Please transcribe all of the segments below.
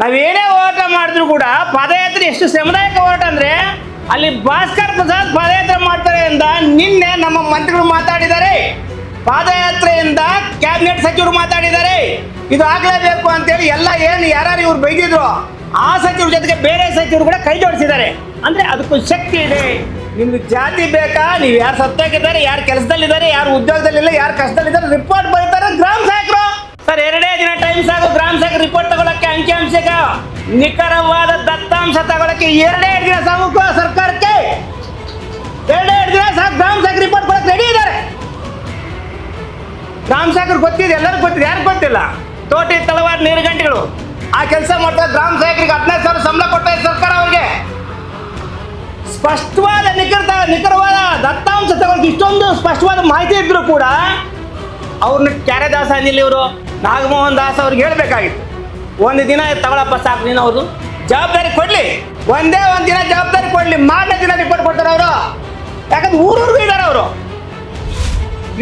ನಾವೇನೇ ಹೋರಾಟ ಮಾಡಿದ್ರು ಕೂಡ ಪಾದಯಾತ್ರೆ ಎಷ್ಟು ಸಮುದಾಯಕ ಹೋರಾಟ ಅಂದ್ರೆ ಅಲ್ಲಿ ಭಾಸ್ಕರ್ ಪ್ರಸಾದ್ ಪಾದಯಾತ್ರೆ ಮಾಡ್ತಾರೆ ಅಂತ ನಿನ್ನೆ ನಮ್ಮ ಮಂತ್ರಿಗಳು ಮಾತಾಡಿದ್ದಾರೆ. ಪಾದಯಾತ್ರೆಯಿಂದ ಕ್ಯಾಬಿನೆಟ್ ಸಚಿವರು ಮಾತಾಡಿದ್ದಾರೆ. ಇದು ಆಗ್ಲೇಬೇಕು ಅಂತೇಳಿ ಎಲ್ಲ ಏನು ಯಾರು ಇವ್ರು ಬೈದಿದ್ರು, ಆ ಸಚಿವರ ಜೊತೆಗೆ ಬೇರೆ ಸಚಿವರು ಕೂಡ ಕೈ ಜೋಡಿಸಿದ್ದಾರೆ. ಅಂದ್ರೆ ಅದಕ್ಕೂ ಶಕ್ತಿ ಇದೆ. ನಿಮ್ಗೆ ಜಾತಿ ಬೇಕಾ? ನೀವು ಯಾರು ಸತ್ತಾಗಿದ್ದಾರೆ, ಯಾರು ಕೆಲಸದಲ್ಲಿದ್ದಾರೆ, ಯಾರು ಉದ್ಯೋಗದಲ್ಲಿಲ್ಲ, ಯಾರು ಕಷ್ಟದಲ್ಲಿದ್ದಾರೆ ರಿಪೋರ್ಟ್ ಬರೀತಾರೆ, ಗ್ರಾಮ ಸರ್, ಎರಡೇ ದಿನ ಟೈಮ್ ಸಾಕು. ಗ್ರಾಮ ಸಭೆ ರಿಪೋರ್ಟ್ ತಗೊಳಕ್ಕೆ ಅಂಕಿಅಂಶಕ ನಿಖರವಾದ ದತ್ತಾಂಶ ತಗೊಳಕ್ಕೆ ಎರಡೇ ದಿನ ಸಾಕು ಸರ್ಕಾರಕ್ಕೆ. ಎರಡೇ ದಿನ ಸಾಕು, ಗ್ರಾಮ ಸಭೆ ರಿಪೋರ್ಟ್ ಕೊಡಕ್ಕೆ ರೆಡಿ ಇದ್ದಾರೆ. ಗ್ರಾಮ ಸಹಾಯಕರು ಗೊತ್ತಿದೆ, ಎಲ್ಲರಿಗೂ ಗೊತ್ತಿದೆ ಯಾರು ಗೊತ್ತಿಲ್ಲ. ತೋಟಿ ತಳವಾರ ನೀರು ಗಂಟೆಗಳು. ಆ ಕೆಲಸ ಮಾಡ್ತಾರೆ ಗ್ರಾಮ ಸಹಾಯಕರಿಗೆ ಹದಿನೈದು ಸಾವಿರ ಸಂಬಳ ಇದೆ ಸರ್ಕಾರ ಅವ್ರಿಗೆ. ಸ್ಪಷ್ಟವಾದ ನಿಖರತ, ನಿಖರವಾದ ದತ್ತಾಂಶ ತಗೊಳಕ್ಕೆ ಇಷ್ಟೊಂದು ಸ್ಪಷ್ಟವಾದ ಮಾಹಿತಿ ಇದ್ರು ಕೂಡ ಅವ್ರನ್ನ ಕ್ಯಾರೆ ದಾಸ ಅಂದಿಲ್ಲ ಇವರು. ನಾಗಮೋಹನ್ ದಾಸ್ ಅವ್ರಿಗೆ ಹೇಳಬೇಕಾಗಿತ್ತು. ಒಂದು ದಿನ ತಗೊಳಪ್ಪ ಸಾಕು ನೀನು ಅವರು ಜವಾಬ್ದಾರಿ ಕೊಡ್ಲಿ. ಒಂದೇ ಒಂದು ದಿನ ಜವಾಬ್ದಾರಿ ಕೊಡ್ಲಿ. ಮಾರನೇ ದಿನ ರಿಪೋರ್ಟ್ ಕೊಡ್ತಾರೆ ಅವರು. ಯಾಕಂದ್ರೆ ಊರೂರಿಗೂ ಇದ್ದಾರೆ ಅವರು.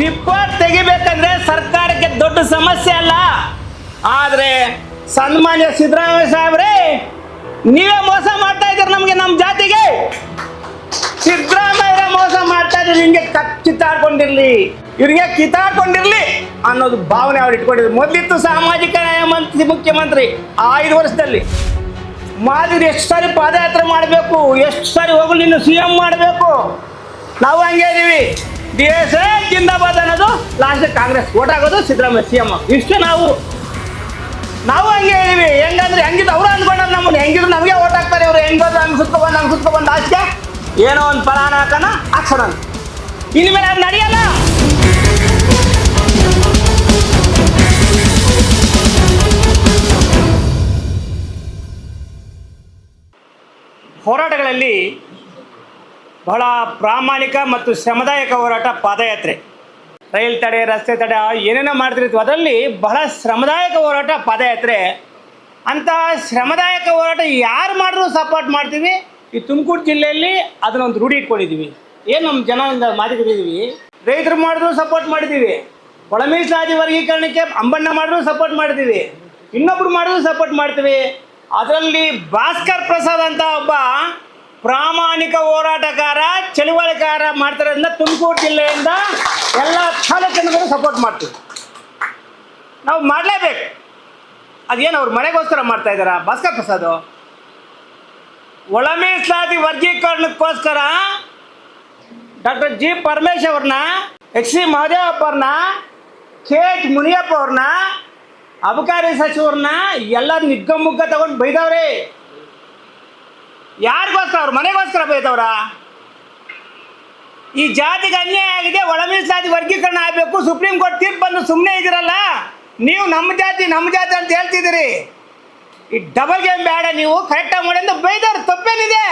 ರಿಪೋರ್ಟ್ ತೆಗಿಬೇಕಂದ್ರೆ ಸರ್ಕಾರಕ್ಕೆ ದೊಡ್ಡ ಸಮಸ್ಯೆ ಅಲ್ಲ. ಆದರೆ ಸನ್ಮಾನ್ಯ ಸಿದ್ದರಾಮಯ್ಯ ಸಾಹೇಬ್ರೆ, ನೀವೇ ಮೋಸ ಮಾಡ್ತಾ ಇದ್ದೀರ ನಮಗೆ ನಮ್ಮ ಜಾತಿಗೆ. ಸಿದ್ದರಾಮಯ್ಯ ಮೋಸ ಮಾಡ್ತಾ ಇದ್ದೀರಿ ನಿಮಗೆ ಕಿತ್ತಾಡ್ಕೊಂಡಿರ್ಲಿ ಇವ್ರಿಗೆ ಕೊಂಡಿರಲಿ ಅನ್ನೋದು ಭಾವನೆ ಅವ್ರು ಇಟ್ಕೊಂಡಿದ್ರು. ಮೊದಲಿತ್ತು ಸಾಮಾಜಿಕ ನ್ಯಾಯ ಮಂತ್ರಿ, ಮುಖ್ಯಮಂತ್ರಿ ಆ ಐದು ವರ್ಷದಲ್ಲಿ. ಮಾದರಿ ಎಷ್ಟು ಸಾರಿ ಪಾದಯಾತ್ರೆ ಮಾಡಬೇಕು, ಎಷ್ಟು ಸಾರಿ ಹೋಗಲು ನೀನು ಸಿ ಎಂ ಮಾಡಬೇಕು. ನಾವು ಹಂಗೆ ಇದೀವಿ. ಡಿ ಎಸ್ ಜಿಂದಾಬಾದ್ ಅನ್ನೋದು ಲಾಸ್ಟ್ ಕಾಂಗ್ರೆಸ್ ಓಟ್ ಆಗೋದು ಸಿದ್ದರಾಮಯ್ಯ ಸಿ ಎಂ ಇಷ್ಟು ನಾವು. ನಾವು ಹಂಗೆ ಇದೀವಿ. ಹೆಂಗಂದ್ರೆ ಹೆಂಗಿದ್ರು ಅವರು ಅಂದ್ಕೊಂಡ್ರೆ ನಮ್ಮನ್ನು. ಹೆಂಗಿದ್ರು ನಮಗೆ ಓಟ್ ಹಾಕ್ತಾರೆ ಇವ್ರು. ಹೆಂಗೋದ್ರು ಹಂಗೆ ಸುತ್ಕೊಬಂದು ಹಂಗೆ ಸುತ್ಕೊಬಂದು ಆಚೆ ಏನೋ ಒಂದು ಫಲಾನ ಹಾಕೋಣ, ಹಾಕ್ಸೋಣ ಇನ್ಮೇಲೆ ಅದು ನಡೆಯಲ್ಲ. ಹೋರಾಟಗಳಲ್ಲಿ ಬಹಳ ಪ್ರಾಮಾಣಿಕ ಮತ್ತು ಶ್ರಮದಾಯಕ ಹೋರಾಟ ಪಾದಯಾತ್ರೆ. ರೈಲ್ ತಡೆ, ರಸ್ತೆ ತಡೆ ಏನೇನೋ ಮಾಡ್ತಿರ್ತೀವಿ ಅದರಲ್ಲಿ ಬಹಳ ಶ್ರಮದಾಯಕ ಹೋರಾಟ ಪಾದಯಾತ್ರೆ. ಅಂತ ಶ್ರಮದಾಯಕ ಹೋರಾಟ ಯಾರು ಮಾಡಿದ್ರು ಸಪೋರ್ಟ್ ಮಾಡ್ತೀವಿ? ಈ ತುಮಕೂರು ಜಿಲ್ಲೆಯಲ್ಲಿ ಅದನ್ನೊಂದು ರೂಢಿ ಇಟ್ಕೊಂಡಿದ್ದೀವಿ. ಏನು ನಮ್ಮ ಜನ ಮಾತಿದ್ದೀವಿ ರೈತರು ಮಾಡಿದ್ರು ಸಪೋರ್ಟ್ ಮಾಡಿದ್ದೀವಿ. ಒಳ ವರ್ಗೀಕರಣಕ್ಕೆ ಅಂಬಣ್ಣ ಮಾಡಿದ್ರು ಸಪೋರ್ಟ್ ಮಾಡ್ತೀವಿ ಇನ್ನೊಬ್ರು ಮಾಡಿದ್ರು ಸಪೋರ್ಟ್ ಮಾಡ್ತೀವಿ. ಅದರಲ್ಲಿ ಭಾಸ್ಕರ್ ಪ್ರಸಾದ್ ಅಂತ ಒಬ್ಬ ಪ್ರಾಮಾಣಿಕ ಹೋರಾಟಗಾರ ಚಳುವಳಿಕಾರ ಮಾಡ್ತಾರೋದ್ರಿಂದ ತುಮಕೂರು ಜಿಲ್ಲೆಯಿಂದ ಎಲ್ಲ ತಾಲೂಕಿನವರು ಸಪೋರ್ಟ್ ಮಾಡ್ತೀವಿ ನಾವು ಮಾಡಲೇಬೇಕು. ಅದೇನು ಅವ್ರು ಮನೆಗೋಸ್ಕರ ಮಾಡ್ತಾ ಇದ್ದಾರಾ? ಭಾಸ್ಕರ್ ಪ್ರಸಾದ್? ಒಳ ಮೀಸಲಾತಿ ವರ್ಗೀಕರಣಕ್ಕೋಸ್ಕರ ಡಾಕ್ಟರ್ ಜಿ ಪರಮೇಶ್ ಅವ್ರನ್ನ, ಎಚ್ ಸಿ ಮಹದೇವಪ್ಪ ಅವ್ರನ್ನ, ಕೆ ಎಚ್ ಮುನಿಯಪ್ಪ ಅವ್ರನ್ನ ಅಬಕಾರಿ ಸಚಿವರನ್ನ ಎಲ್ಲ ನಿಗ್ಗಮುಗ್ಗ ತಗೊಂಡು ಬೈದವ್ರಿ. ಯಾರಿಗೋಸ್ಕರ ಅವ್ರ ಮನೆಗೋಸ್ಕರ ಬೈದವ್ರ? ಈ ಜಾತಿಗೆ ಅನ್ಯಾಯ ಆಗಿದೆ, ಒಳ ಮೀಸಲಾತಿ ವರ್ಗೀಕರಣ ಆಗಬೇಕು, ಸುಪ್ರೀಂ ಕೋರ್ಟ್ ತೀರ್ಪು ಬಂದು ಸುಮ್ಮನೆ ಇದ್ದೀರಲ್ಲ? ನೀವು ನಮ್ಮ ಜಾತಿ ನಮ್ಮ ಜಾತಿ ಅಂತ ಹೇಳ್ತಿದ್ದೀರಿ. ಈ ಡಬಲ್ ಗೇಮ್ ಬೇಡ ನೀವು ಕರೆಕ್ಟಾಗಿ ಮಾಡಿ ಅಂತ ಬೈದವ್ರು ತಪ್ಪೇನಿದೆ.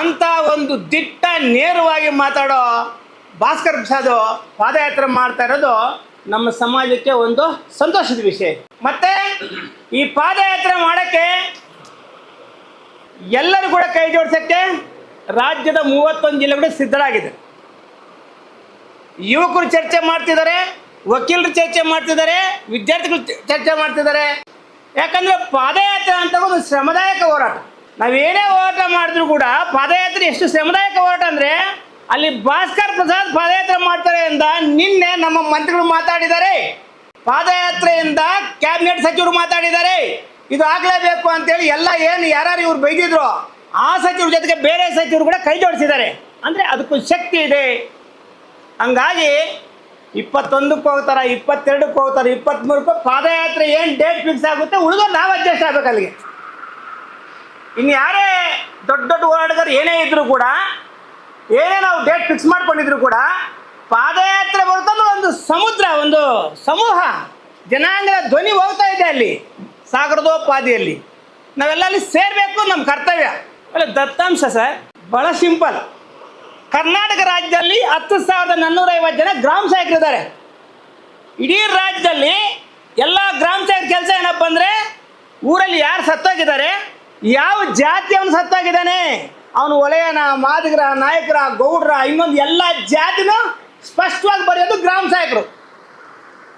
ಅಂತ ಒಂದು ದಿಟ್ಟ ನೇರವಾಗಿ ಮಾತಾಡೋ ಭಾಸ್ಕರ್ ಪ್ರಸಾದ್ ಪಾದಯಾತ್ರೆ ಮಾಡ್ತಾ ಇರೋದು ನಮ್ಮ ಸಮಾಜಕ್ಕೆ ಒಂದು ಸಂತೋಷದ ವಿಷಯ. ಮತ್ತೆ ಈ ಪಾದಯಾತ್ರೆ ಮಾಡೋಕ್ಕೆ ಎಲ್ಲರೂ ಕೂಡ ಕೈ ಜೋಡಿಸೋಕ್ಕೆ ರಾಜ್ಯದ ಮೂವತ್ತೊಂದು ಜಿಲ್ಲೆಗಳು ಸಿದ್ಧರಾಗಿದೆ. ಯುವಕರು ಚರ್ಚೆ ಮಾಡ್ತಿದ್ದಾರೆ, ವಕೀಲರು ಚರ್ಚೆ ಮಾಡ್ತಿದ್ದಾರೆ, ವಿದ್ಯಾರ್ಥಿಗಳು ಚರ್ಚೆ ಮಾಡ್ತಿದ್ದಾರೆ. ಯಾಕಂದ್ರೆ ಪಾದಯಾತ್ರೆ ಅಂತ ಒಂದು ಶ್ರಮದಾಯಕ ಹೋರಾಟ. ನಾವೇನೇ ಹೋರಾಟ ಮಾಡಿದ್ರು ಕೂಡ ಪಾದಯಾತ್ರೆ ಎಷ್ಟು ಶ್ರಮದಾಯಕ ಹೋರಾಟ ಅಂದ್ರೆ ಅಲ್ಲಿ ಭಾಸ್ಕರ್ ಪ್ರಸಾದ್ ಪಾದಯಾತ್ರೆ ಮಾಡ್ತಾರೆ ಅಂತ ನಿನ್ನೆ ನಮ್ಮ ಮಂತ್ರಿಗಳು ಮಾತಾಡಿದ್ದಾರೆ. ಪಾದಯಾತ್ರೆಯಿಂದ ಕ್ಯಾಬಿನೆಟ್ ಸಚಿವರು ಮಾತಾಡಿದ್ದಾರೆ. ಇದು ಆಗ್ಲೇಬೇಕು ಅಂತೇಳಿ ಎಲ್ಲ ಏನು ಯಾರು ಇವ್ರು ಬೈದಿದ್ರು, ಆ ಸಚಿವರ ಜೊತೆಗೆ ಬೇರೆ ಸಚಿವರು ಕೂಡ ಕೈ ಜೋಡಿಸಿದ್ದಾರೆ. ಅಂದ್ರೆ ಅದಕ್ಕೂ ಶಕ್ತಿ ಇದೆ. ಹಂಗಾಗಿ ಇಪ್ಪತ್ತೊಂದಕ್ಕೆ ಹೋಗ್ತಾರೆ ಇಪ್ಪತ್ತೆರಡಕ್ಕೆ ಹೋಗ್ತಾರೆ ಇಪ್ಪತ್ತ್ಮೂರಕ್ಕೆ ಪಾದಯಾತ್ರೆ ಏನು ಡೇಟ್ ಫಿಕ್ಸ್ ಆಗುತ್ತೆ ಉಳಿದೋ ನಾವು ಅಡ್ಜಸ್ಟ್ ಆಗ್ಬೇಕು ಅಲ್ಲಿಗೆ. ಇನ್ನು ಯಾರೇ ದೊಡ್ಡ ದೊಡ್ಡ ಹೋರಾಟಗಾರರು ಏನೇ ಇದ್ರು ಕೂಡ, ಏನೇ ನಾವು ಡೇಟ್ ಫಿಕ್ಸ್ ಮಾಡ್ಕೊಂಡಿದ್ರು ಕೂಡ ಪಾದಯಾತ್ರೆ ಬರುತ್ತಂದ್ರೆ ಒಂದು ಸಮುದ್ರ, ಒಂದು ಸಮೂಹ. ಜನಾಂಗದ ಧ್ವನಿ ಹೋಗ್ತಾ ಇದೆ ಅಲ್ಲಿ ಸಾಗರದೋಪಾದಿಯಲ್ಲಿ ನಾವೆಲ್ಲ ಅಲ್ಲಿ ಸೇರಬೇಕು ನಮ್ಮ ಕರ್ತವ್ಯ. ಅಲ್ಲ, ದತ್ತಾಂಶ ಸರ್, ಬಹಳ ಸಿಂಪಲ್. ಕರ್ನಾಟಕ ರಾಜ್ಯದಲ್ಲಿ ಹತ್ತು ಸಾವಿರದ ನಾನ್ನೂರ ಐವತ್ತು ಜನ ಗ್ರಾಮ ಇದ್ದಾರೆ. ಇಡೀ ರಾಜ್ಯದಲ್ಲಿ ಎಲ್ಲ ಗ್ರಾಮ ಸಹಾಯಕ ಕೆಲಸ ಏನಪ್ಪ ಅಂದರೆ, ಊರಲ್ಲಿ ಯಾರು ಸತ್ತೋಗಿದ್ದಾರೆ, ಯಾವ ಜಾತಿಯವನು ಸತ್ತೋಗಿದ್ದಾನೆ? ಅವನು ಒಲೆಯನ, ಮಾದಿಗರ, ನಾಯಕರ, ಗೌಡ್ರ, ಇನ್ನೊಂದು ಎಲ್ಲ ಜಾತಿನೂ ಸ್ಪಷ್ಟವಾಗಿ ಬರೆಯೋದು ಗ್ರಾಮ ಸಹಾಯಕರು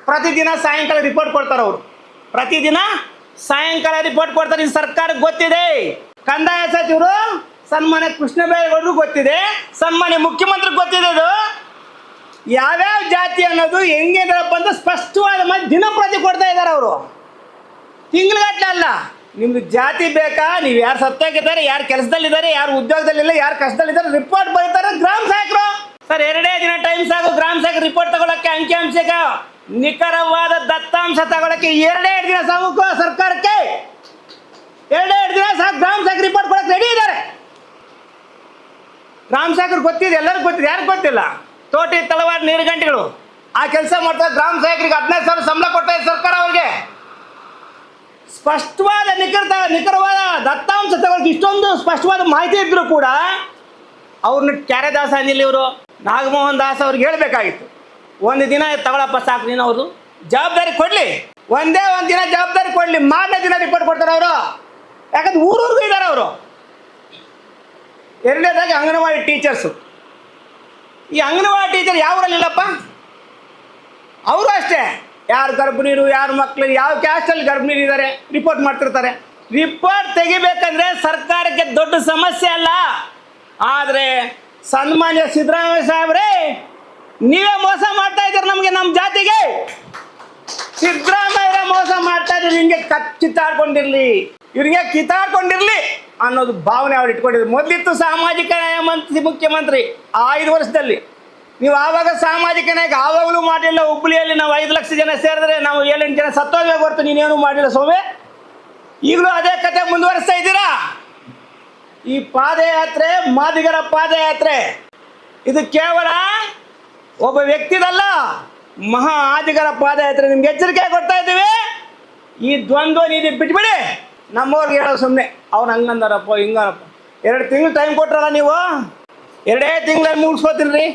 ಪ್ರತಿದಿನ ಸಾಯಂಕಾಲ ರಿಪೋರ್ಟ್ ಕೊಡ್ತಾರೆ ಅವರು. ಪ್ರತಿದಿನ ಸಾಯಂಕಾಲ ರಿಪೋರ್ಟ್ ಕೊಡ್ತಾರೆ ಇದು ಸರ್ಕಾರಕ್ಕೆ ಗೊತ್ತಿದೆ. ಕಂದಾಯ ಸಚಿವರು, ಸನ್ಮಾನ್ಯ ಕೃಷ್ಣ ಬೇರೆಗೌಡರು ಗೊತ್ತಿದೆ. ಸನ್ಮಾನ್ಯ ಮುಖ್ಯಮಂತ್ರಿ ಗೊತ್ತಿದೆ ಅದು. ಯಾವ್ಯಾವ ಜಾತಿ ಅನ್ನೋದು ಹೆಂಗೆ ಅಂತ ಸ್ಪಷ್ಟವಾದ ಮಾತು ದಿನಪ್ರತಿ ಕೊಡ್ತಾ ಇದ್ದಾರೆ ಅವರು. ತಿಂಗ್ಳುಗಟ್ಟಲೆ ಅಲ್ಲ. ನಿಮ್ದು ಜಾತಿ ಬೇಕಾ? ನೀವು ಯಾರು ಸತ್ತೋಗಿದ್ದಾರೆ, ಯಾರು ಕೆಲಸದಲ್ಲಿದ್ದಾರೆ, ಯಾರು ಉದ್ಯೋಗದಲ್ಲಿಲ್ಲ, ಯಾರು ಕಷ್ಟದಲ್ಲಿದ್ದಾರೆ ರಿಪೋರ್ಟ್ ಬರೀತಾರೆ ಗ್ರಾಮ ಸಹಾಯಕರು ಸರ್, ಎರಡೇ ದಿನ ಟೈಮ್ ಸಾಕು ಗ್ರಾಮ ರಿಪೋರ್ಟ್ ತಗೊಳಕ್ಕೆ ಅಂಕಿಅಂಶಕ ನಿಖರವಾದ ದತ್ತಾಂಶ ತಗೊಳಕ್ಕೆ ಎರಡೇ ಎರಡು ದಿನ ಸಾಕು ಸರ್ಕಾರಕ್ಕೆ. ಎರಡೇ ಎರಡು ದಿನ ಸಾಕು ಗ್ರಾಮ ರಿಪೋರ್ಟ್ ಕೊಡಕ್ಕೆ ರೆಡಿ ಇದ್ದಾರೆ ಗ್ರಾಮ ಸಾಗರ್ ಗೊತ್ತಿದೆ, ಎಲ್ಲರಿಗೂ ಗೊತ್ತಿದೆ, ಯಾರಿಗೂ ಗೊತ್ತಿಲ್ಲ. ತೋಟಿ ನೀರು ಗಂಟೆಗಳು. ಆ ಕೆಲಸ ಮಾಡ್ತಾರೆ ಗ್ರಾಮ ಸಹಾಯಕರಿಗೆ ಹದಿನೈದು ಸಾವಿರ ಸಂಬಳ ಕೊಡ್ತಾ ಸರ್ಕಾರ ಅವ್ರಿಗೆ. ಸ್ಪಷ್ಟವಾದ ನಿಖರತ, ನಿಖರವಾದ ದತ್ತಾಂಶ ತಗೊಳಕ್ಕೆ ಇಷ್ಟೊಂದು ಸ್ಪಷ್ಟವಾದ ಮಾಹಿತಿ ಇದ್ರು ಕೂಡ ಅವ್ರನ್ನ ಕ್ಯಾರೆ ದಾಸ ಅಂದಿಲ್ಲ ಇವರು. ನಾಗಮೋಹನ್ ದಾಸ್ ಅವ್ರಿಗೆ ಹೇಳಬೇಕಾಗಿತ್ತು, ಒಂದು ದಿನ ತಗೊಳಪ್ಪ ಸಾಕು ನೀನು ಅವರು ಜವಾಬ್ದಾರಿ ಕೊಡಲಿ, ಒಂದೇ ಒಂದು ದಿನ ಜವಾಬ್ದಾರಿ ಕೊಡಲಿ, ಮಾರನೇ ದಿನ ರಿಪೋರ್ಟ್ ಕೊಡ್ತಾರೆ ಅವರು. ಯಾಕಂದ್ರೆ ಊರೂರಿಗೂ ಇದ್ದಾರೆ ಅವರು. ಎರಡನೇದಾಗಿ ಅಂಗನವಾಡಿ ಟೀಚರ್ಸು. ಈ ಅಂಗನವಾಡಿ ಟೀಚರ್ ಯಾವ ಊರಲ್ಲಿಲ್ಲಪ್ಪ ಅವರು ಅಷ್ಟೇ. ಯಾರು ಗರ್ಭಿಣಿರು ಯಾರು ಮಕ್ಕಳು ಯಾವ ಕ್ಯಾಸ್ಟಲ್ಲಿ ಗರ್ಭಿಣಿ ಇದ್ದಾರೆ ರಿಪೋರ್ಟ್ ಮಾಡ್ತಿರ್ತಾರೆ. ರಿಪೋರ್ಟ್ ತೆಗಿಬೇಕಂದ್ರೆ ಸರ್ಕಾರಕ್ಕೆ ದೊಡ್ಡ ಸಮಸ್ಯೆ ಅಲ್ಲ. ಆದರೆ ಸನ್ಮಾನ್ಯ ಸಿದ್ದರಾಮಯ್ಯ ಸಾಹೇಬ್ರೇ, ನೀವೇ ಮೋಸ ಮಾಡ್ತಾ ಇದ್ದೀರಿ ನಮಗೆ ನಮ್ಮ ಜಾತಿಗೆ. ಸಿದ್ದರಾಮಯ್ಯ ಮೋಸ ಮಾಡ್ತಾ ಇದ್ರು ಹಿಂಗೆ ಕಿತ್ತಾಡ್ಕೊಂಡಿರ್ಲಿ. ಇವ್ರಿಗೆ ಕಿತ್ತಾಡ್ಕೊಂಡಿರ್ಲಿ ಅನ್ನೋದು ಭಾವನೆ ಅವ್ರು ಇಟ್ಕೊಂಡಿದ್ರು. ಮೊದಲಿತ್ತು ಸಾಮಾಜಿಕ ನ್ಯಾಯ ಮಂತ್ರಿ, ಮುಖ್ಯಮಂತ್ರಿ ಆ ಐದು ವರ್ಷದಲ್ಲಿ. ನೀವು ಆವಾಗ ಸಾಮಾಜಿಕ ನಾಯಕ ಆವಾಗಲೂ ಮಾಡಲಿಲ್ಲ, ಹುಬ್ಬಳ್ಳಿಯಲ್ಲಿ ನಾವು ಐದು ಲಕ್ಷ ಜನ ಸೇರಿದ್ರೆ ನಾವು ಏಳೆಂಟು ಜನ ಸತ್ತೋಗ್ಬೇಕು ಹೊರತು ನೀನೇನು ಮಾಡಿಲ್ಲ ಸೋಮೆ ಈಗಲೂ ಅದೇ ಕತೆ ಮುಂದುವರಿಸ್ತಾ ಇದ್ದೀರಾ? ಈ ಪಾದಯಾತ್ರೆ ಮಾದಿಗರ ಪಾದಯಾತ್ರೆ. ಇದು ಕೇವಲ ಒಬ್ಬ ವ್ಯಕ್ತಿದಲ್ಲ, ಮಹಾ ಆದಿಗರ ಪಾದಯಾತ್ರೆ ನಿಮ್ಗೆ ಎಚ್ಚರಿಕೆ ಕೊಡ್ತಾ ಇದ್ದೀವಿ. ಈ ದ್ವಂದ್ವ ನೀತಿ ಬಿಟ್ಬಿಡಿ. ನಮ್ಮವ್ರಿಗೆ ಹೇಳೋ ಸುಮ್ಮನೆ ಅವ್ರು ಹಂಗಂದಾರಪ್ಪ ಹಿಂಗಾರಪ್ಪ ಎರಡು ತಿಂಗಳು ಟೈಮ್ ಕೊಟ್ರಲ್ಲ ನೀವು? ಎರಡೇ ತಿಂಗಳಲ್ಲಿ ಮುಗಿಸ್ಕೋತೀನಿ ರೀ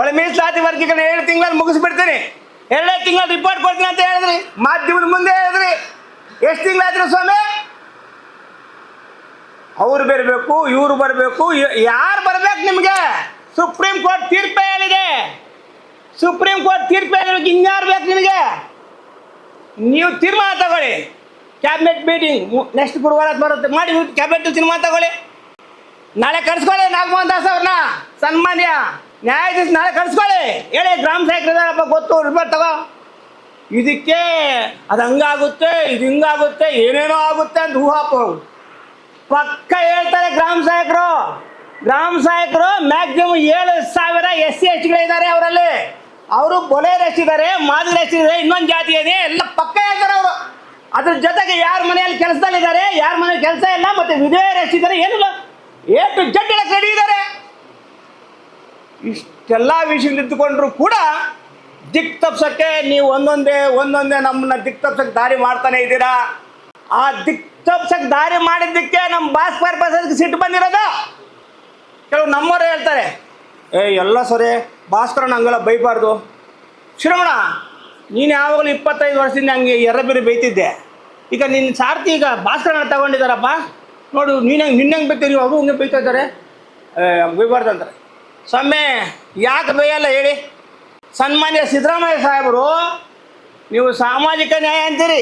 ಒಳ ಮೀಸಲಾತಿ ವರ್ಗೀಕರಣ ಎರಡು ತಿಂಗಳಲ್ಲಿ ಮುಗಿಸ್ಬಿಡ್ತೀನಿ. ಎರಡೇ ತಿಂಗಳು ರಿಪೋರ್ಟ್ ಕೊಡ್ತೀನಿ ಅಂತ ಹೇಳಿದ್ರಿ. ಮಾಧ್ಯಮದ ಮುಂದೆ ಹೇಳಿದ್ರಿ. ಎಷ್ಟು ತಿಂಗಳಾದ್ರಿ ಸ್ವಾಮಿ? ಅವ್ರು ಬರಬೇಕು, ಇವ್ರು ಬರಬೇಕು ಯಾರು ಬರಬೇಕು ನಿಮಗೆ? ಸುಪ್ರೀಂ ಕೋರ್ಟ್ ತೀರ್ಪೇ ಹೇಳಿದೆ ಸುಪ್ರೀಂ ಕೋರ್ಟ್ ತೀರ್ಪು ಹೇಳಿದ್ರೆ ಇನ್ಯಾರು ಬೇಕು ನಿಮಗೆ? ನೀವು ತೀರ್ಮಾನ ತಗೊಳ್ಳಿ. ಕ್ಯಾಬಿನೆಟ್ ಮೀಟಿಂಗ್ ನೆಕ್ಸ್ಟ್ ಗುರುವಾರ ಬರುತ್ತೆ. ಮಾಡಿ ಕ್ಯಾಬಿನೆಟ್ ತೀರ್ಮಾನ ತಗೊಳ್ಳಿ. ನಾಳೆ ಕಳಿಸ್ಕೊಳ್ಳಿ ನಾಗಮೋಹನ್ ದಾಸ್ ಅವ್ರನ್ನ ಸನ್ಮಾನ್ಯ ನ್ಯಾಯಾಧೀಶ ನಾಳೆ ಕಳಿಸ್ಕೊಳ್ಳಿ. ಹೇಳಿ, ಗ್ರಾಮ ಸಹಾಯಕರು ಗೊತ್ತು ರಿಪೋರ್ಟ್ ತಗೋ. ಇದಕ್ಕೆ ಅದು ಹಂಗಾಗುತ್ತೆ, ಇದು ಹಿಂಗಾಗುತ್ತೆ, ಏನೇನೋ ಆಗುತ್ತೆ ಅಂತ ಊಹಾಪೋ ಪಕ್ಕ ಹೇಳ್ತಾರೆ ಗ್ರಾಮ ಸಹಾಯಕರು. ಗ್ರಾಮ ಸಹಾಯಕರು ಮ್ಯಾಕ್ಸಿಮಮ್ ಏಳು ಸಾವಿರ ಎಸ್ ಸಿ ಎಚ್ ಗಳಿದ್ದಾರೆ ಅವರಲ್ಲಿ. ಅವರು ಬೊಲೇರ್ ಎಷ್ಟಿದ್ದಾರೆ, ಮಾದರಿ ಎಷ್ಟಿದ್ದಾರೆ, ಇನ್ನೊಂದು ಜಾತಿ ಇದೆ, ಎಲ್ಲ ಪಕ್ಕ ಹೇಳ್ತಾರೆ ಅವರು. ಅದ್ರ ಜೊತೆಗೆ ಯಾರ ಮನೆಯಲ್ಲಿ ಕೆಲಸದಲ್ಲಿದ್ದಾರೆ ಯಾರ ಮನೆಯಲ್ಲಿ ಕೆಲಸ ಇಲ್ಲ, ಮತ್ತೆ ವಿಧವೆಯರು ಎಷ್ಟಿದ್ದಾರೆ ಏನಿಲ್ಲ. ಏಟು ಟು ಜಡ್ ಹೇಳಕ್ಕೆ ರೆಡಿ ಇದ್ದಾರೆ. ಇಷ್ಟೆಲ್ಲ ಕೂಡ ದಿಕ್ ತಪ್ಸಕ್ಕೆ ನೀವು ಒಂದೊಂದೇ ಒಂದೊಂದೇ ನಮ್ಮನ್ನ ದಿಕ್ ತಪ್ಸಕ್ಕೆ ದಾರಿ ಮಾಡ್ತಾನೆ ಇದ್ದೀರಾ. ಆ ದಿಕ್ ದಾರಿ ಮಾಡಿದ್ದಕ್ಕೆ ನಮ್ಮ ಬಾಸ್ ಪರ್ಪಸ್ ಸಿಟ್ಟು ಬಂದಿರೋದು. ಕೆಲವು ನಮ್ಮವರೇ ಹೇಳ್ತಾರೆ, ಏ, ಎಲ್ಲ ಸರಿ, ಭಾಸ್ಕರನ ಹಂಗೆಲ್ಲ ಬೈಬಾರ್ದು ಶಿರಮಣ ನೀನು ಯಾವಾಗಲೂ ಇಪ್ಪತ್ತೈದು ವರ್ಷದಿಂದ ಹಂಗೆ ಎರ್ರಬಿರಿ ಬೈತಿದ್ದೆ. ಈಗ ನಿನ್ನ ಸಾರ್ತಿ ಈಗ ಭಾಸ್ಕರನ ತಗೊಂಡಿದ್ದಾರಪ್ಪ. ನೋಡು, ನೀನು ಹೆಂಗೆ ನಿನ್ನ ಹಂಗೆ ಬೈತೀರಿ, ಅವರು ಹಂಗೆ ಬೈತಾ ಇದ್ದಾರೆ. ಬೈಬಾರ್ದು ಅಂತಾರೆ. ಸೊಮ್ಮೆ ಯಾಕೆ ಬೈಯಲ್ಲ ಹೇಳಿ. ಸನ್ಮಾನ್ಯ ಸಿದ್ದರಾಮಯ್ಯ ಸಾಹೇಬರು, ನೀವು ಸಾಮಾಜಿಕ ನ್ಯಾಯ ಅಂತೀರಿ.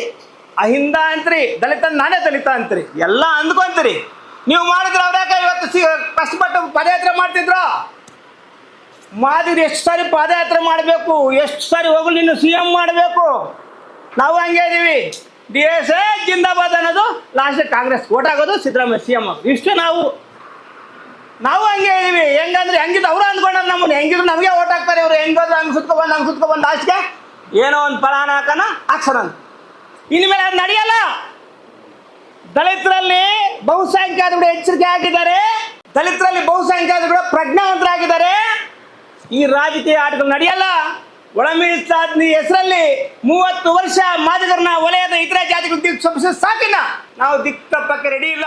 ಅಹಿಂದ ಅಂತ್ರಿ, ದಲಿತ ನಾನೇ ದಲಿತ ಅಂತ್ರಿ. ಎಲ್ಲ ಅಂದ್ಕೊಂತೀರಿ. ನೀವು ಮಾಡಿದ್ರೆ ಅವ್ರ್ಯಾಕೆ ಇವತ್ತು ಸಿ, ಕಷ್ಟಪಟ್ಟು ಪದಯಾತ್ರೆ ಮಾಡ್ತಿದ್ರು? ಮಾದಿರಿ ಎಷ್ಟು ಸಾರಿ ಪಾದಯಾತ್ರೆ ಮಾಡಬೇಕು, ಎಷ್ಟು ಸಾರಿ ಹೋಗಲು ನೀನು ಸಿ ಎಂ ಮಾಡಬೇಕು. ನಾವು ಹಂಗೆ ಇದೀವಿ. ಡಿ ಎಸ್ ಎ ಜಿಂದಾಬಾದ್ ಅನ್ನೋದು ಲಾಸ್ಟ್ ಕಾಂಗ್ರೆಸ್ ಓಟ್ ಆಗೋದು ಸಿದ್ದರಾಮಯ್ಯ ಸಿ ಎಂ ಇಷ್ಟು ನಾವು. ನಾವು ಹಂಗೆ ಇದೀವಿ. ಹೆಂಗಂದ್ರೆ ಹೆಂಗಿದ್ರು ಅವರು ಅಂದ್ಕೊಂಡ್ರೆ ನಮ್ಮನ್ನು. ಹೆಂಗಿದ್ರು ನಮಗೆ ಓಟ್ ಹಾಕ್ತಾರೆ ಇವರು. ಹೆಂಗಾದ್ರು ಹಂಗೆ ಸುತ್ಕೊಬಂದು ಹಂಗೆ ಸುತ್ಕೊಬಂದು ಲಾಸ್ಟ್ಗೆ ಏನೋ ಒಂದು ಫಲಾನ ಹಾಕೋಣ ಹಾಕ್ಸೋಣ ಇನ್ಮೇಲೆ ಅದು ನಡೆಯಲ್ಲ. ದಲಿತರಲ್ಲಿ ಬಹುಸಂಖ್ಯಾತರು ಎಚ್ಚರಿಕೆ ಆಗಿದ್ದಾರೆ ದಲಿತರಲ್ಲಿ ಬಹುಸಂಖ್ಯಾತರು ಪ್ರಜ್ಞಾವಂತರಾಗಿದ್ದಾರೆ. ಈ ರಾಜಕೀಯ ಆಟಗಳು ನಡೆಯಲ್ಲ. ಒಳಮೀಸಾದ್ನಿ ಹೆಸರಲ್ಲಿ ಮೂವತ್ತು ವರ್ಷ ಮಾದಿಗರನ್ನ ವಲಯದ ಇತರೆ ಜಾತಿಗಳು ಸಾಕಿಲ್ಲ. ನಾವು ದಿಕ್ಕಪ್ಪಕ್ಕೆ ರೆಡಿ ಇಲ್ಲ.